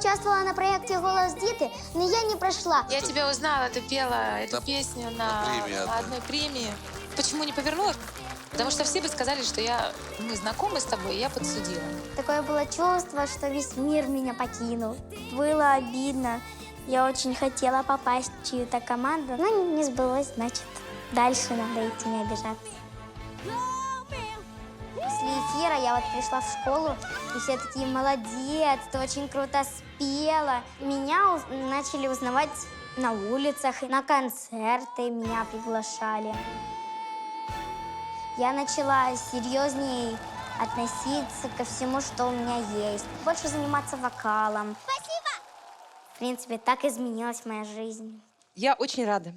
участвовала на проекте «Голос Диты», но я не прошла. Я тебя узнала, ты пела эту На- песню на на, премии одной. одной премии. Почему не повернулась? Потому что все бы сказали, что я, мы знакомы с тобой, и я подсудила. Такое было чувство, что весь мир меня покинул. Было обидно. Я очень хотела попасть в чью-то команду, но не- не сбылось, значит, дальше надо идти, не обижаться. После эфира я вот пришла в школу, и все такие, молодец, ты очень круто спела. Меня уз- начали узнавать на улицах, на концерты меня приглашали. Я начала серьезнее относиться ко всему, что у меня есть. Больше заниматься вокалом. Спасибо! В принципе, так изменилась моя жизнь. Я очень рада,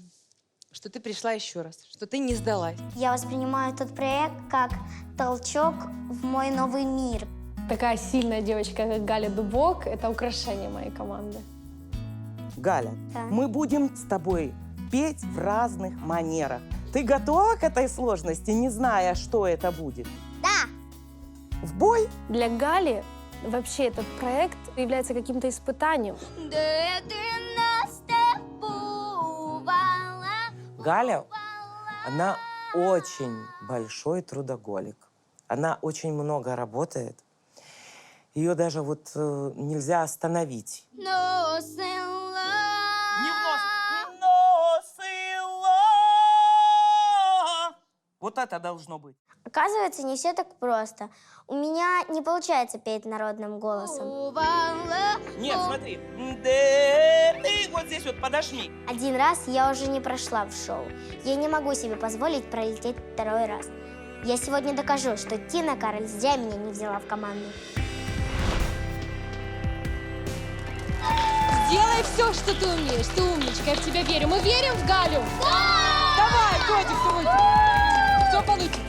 что ты пришла еще раз, что ты не сдалась. Я воспринимаю этот проект как толчок в мой новый мир. Такая сильная девочка, как Галя Дубок, это украшение моей команды. Галя, Да. мы будем с тобой петь в разных манерах. Ты готова к этой сложности, не зная, что это будет? Да! В бой? Для Гали вообще этот проект является каким-то испытанием. Галя, она очень большой трудоголик. Она очень много работает. Ее даже вот э, нельзя остановить. Вот это должно быть. Оказывается, не все так просто. У меня не получается петь народным голосом. Нет, смотри. Ты вот здесь вот подожми. Один раз я уже не прошла в шоу. Я не могу себе позволить пролететь второй раз. Я сегодня докажу, что Тина Кароль зря меня не взяла в команду. Делай все, что ты умеешь. Ты умничка, я в тебя верю. Мы верим в Галю. Давай, котик, твой. Получится.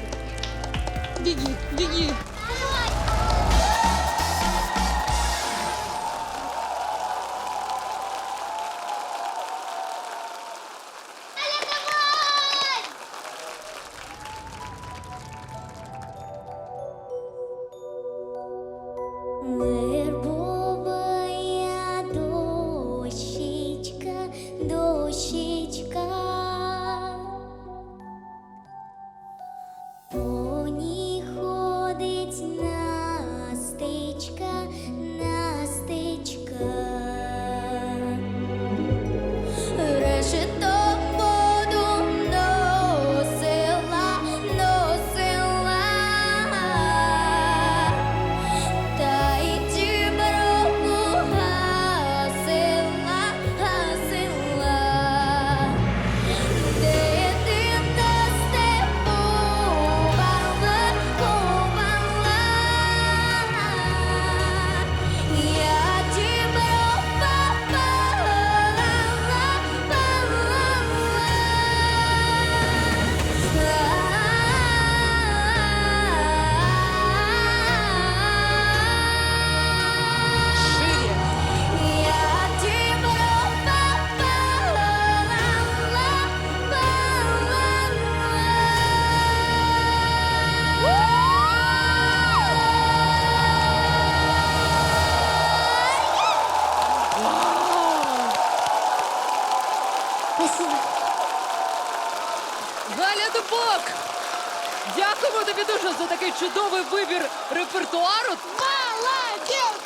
Беги, беги. Дощечка, дощечка, Дякуємо тобі дуже за такий чудовий вибір репертуару. Молодец!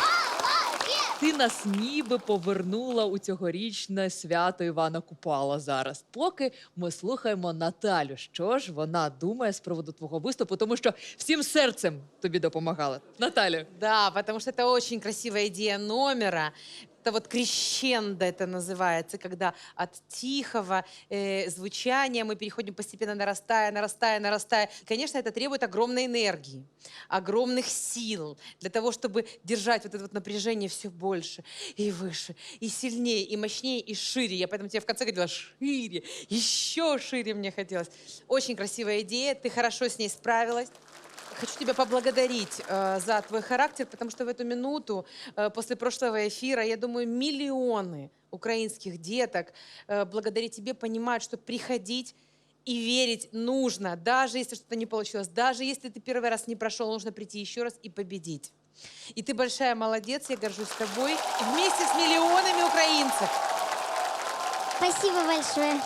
Молодец! Ти нас ніби повернула у цьогорічне свято Івана Купала зараз. Поки ми слухаємо Наталю, що ж вона думає з приводу твого виступу, тому що всім серцем тобі допомагала. Наталю. Да, потому что это очень красивая идея номера. Это вот крещендо это называется, когда от тихого э, звучания мы переходим постепенно нарастая, нарастая, нарастая. Конечно, это требует огромной энергии, огромных сил для того, чтобы держать вот это вот напряжение все больше и выше, и сильнее, и мощнее, и шире. Я поэтому тебе в конце говорила шире, еще шире мне хотелось. Очень красивая идея, ты хорошо с ней справилась. Хочу тебя поблагодарить э, за твой характер, потому что в эту минуту, э, после прошлого эфира, я думаю, миллионы украинских деток э, благодаря тебе понимают, что приходить и верить нужно, даже если что-то не получилось, даже если ты первый раз не прошел, нужно прийти еще раз и победить. И ты большая молодец, я горжусь тобой. Вместе с миллионами украинцев. Спасибо большое.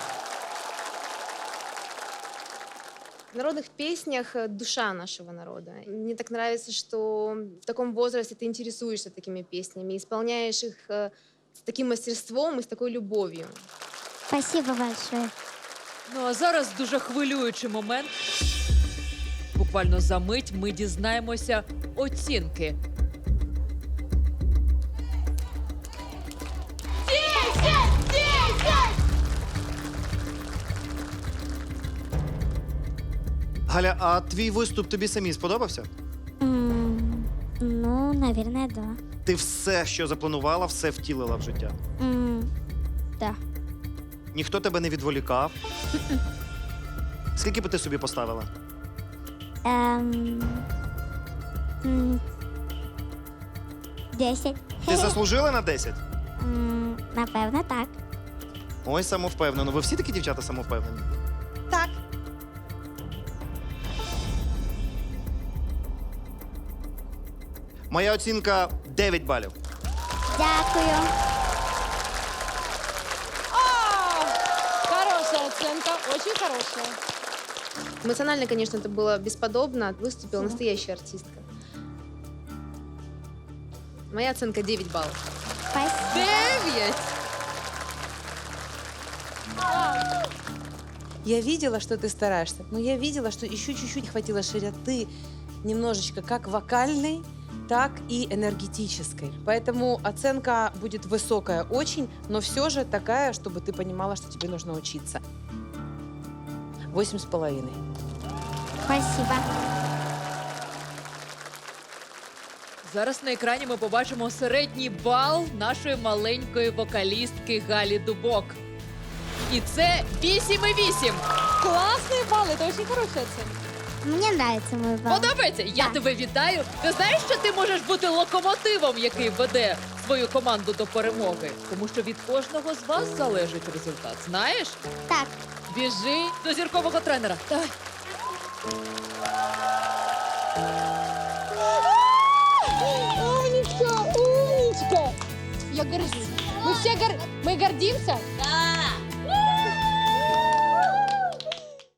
В народных песнях э, душа нашего народа. Мне так нравится, что в таком возрасте ты интересуешься такими песнями, исполняешь их э, с таким мастерством и с такой любовью. Спасибо большое. Ну а зараз дуже хвилюючий момент. Буквально за мить ми дізнаємося оцінки. Галя, а твій виступ тобі самі сподобався? М, ну, наверное, да. Ти все, що запланувала, все втілила в життя. М, да. Ніхто тебе не відволікав. Скільки би ти собі поставила? Ем, м, Десять. Ти заслужила на 10? М, Напевно, так. Ой, самовпевнено. Ви всі такі дівчата самовпевнені? Моя оцінка 9 балів. Дякую. Хорошая оценка, очень хорошая. Эмоционально, конечно, это было бесподобно. Выступила настоящая артистка. Моя оценка 9 баллов. Спасибо. Девять! Я видела, что ты стараешься, но я видела, что еще чуть-чуть хватило широты немножечко как вокальной, так и энергетической. Поэтому оценка будет высокая очень, но все же такая, чтобы ты понимала, что тебе нужно учиться. Восемь с половиной. Спасибо. Зараз на екрані ми побачимо середній бал нашої маленької вокалістки Галі Дубок. І це 8,8. Классный балл, это очень хорошая оценка. Мне нравится мой балл. Подобається? Я Так. тебе вітаю. Ти знаєш, що ти можеш бути локомотивом, який веде свою команду до перемоги? Тому що від кожного з вас залежить результат. Знаєш? Так, Біжи до зіркового тренера. Давай. Умничка, умничка. Я горжусь. Мы все гор... мы гордимся? Да.